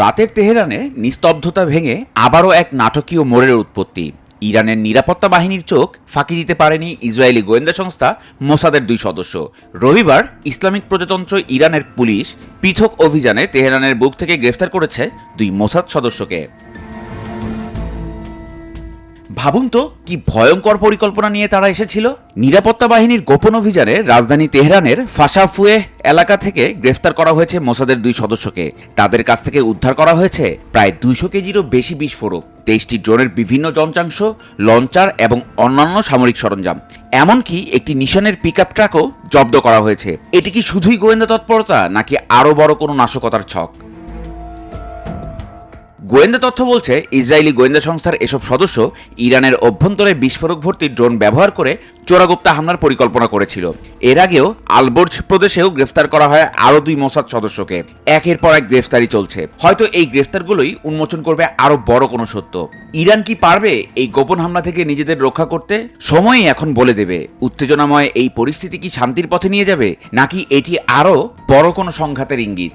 রাতের তেহরানে নিস্তব্ধতা ভেঙে আবারও এক নাটকীয় মোড়ের উৎপত্তি। ইরানের নিরাপত্তা বাহিনীর চোখ ফাঁকি দিতে পারেনি ইসরায়েলি গোয়েন্দা সংস্থা মোসাদের দুই সদস্য। রবিবার ইসলামিক প্রজাতন্ত্র ইরানের পুলিশ পৃথক অভিযানে তেহরানের বুক থেকে গ্রেফতার করেছে দুই মোসাদ সদস্যকে। ভাবুন তো, কি ভয়ঙ্কর পরিকল্পনা নিয়ে তারা এসেছিল? নিরাপত্তা বাহিনীর গোপন অভিযানে রাজধানী তেহরানের ফাশাফুয়ে এলাকা থেকে গ্রেফতার করা হয়েছে মোসাদের দুই সদস্যকে। তাদের কাছ থেকে উদ্ধার করা হয়েছে প্রায় দুইশো কেজিরও বেশি বিস্ফোরক। তেইশটি ড্রোনের বিভিন্ন যন্ত্রাংশ, লঞ্চার এবং অন্যান্য সামরিক সরঞ্জাম। এমনকি একটি নিশানের পিক ট্রাকও জব্দ করা হয়েছে। এটি কি শুধুই গোয়েন্দা তৎপরতা, নাকি আরও বড় কোনো নাশকতার ছক? গোয়েন্দা তথ্য বলছে, ইসরায়েলি গোয়েন্দা সংস্থার এসব সদস্য ইরানের অভ্যন্তরে বিস্ফোরক ভর্তি ড্রোন ব্যবহার করে চোরাগুপ্তা হামলার পরিকল্পনা করেছিল। এর আগেও আলবোর্জ প্রদেশেও গ্রেফতার করা হয় আরও দুই মোসাদ সদস্যকে। একের পর এক গ্রেফতারি চলছে। হয়তো এই গ্রেফতারগুলোই উন্মোচন করবে আরও বড় কোনো সত্য। ইরান কি পারবে এই গোপন হামলা থেকে নিজেদের রক্ষা করতে? সময়ই এখন বলে দেবে। উত্তেজনাময় এই পরিস্থিতি কি শান্তির পথে নিয়ে যাবে? নাকি এটি আরও বড় কোনো সংঘাতের ইঙ্গিত?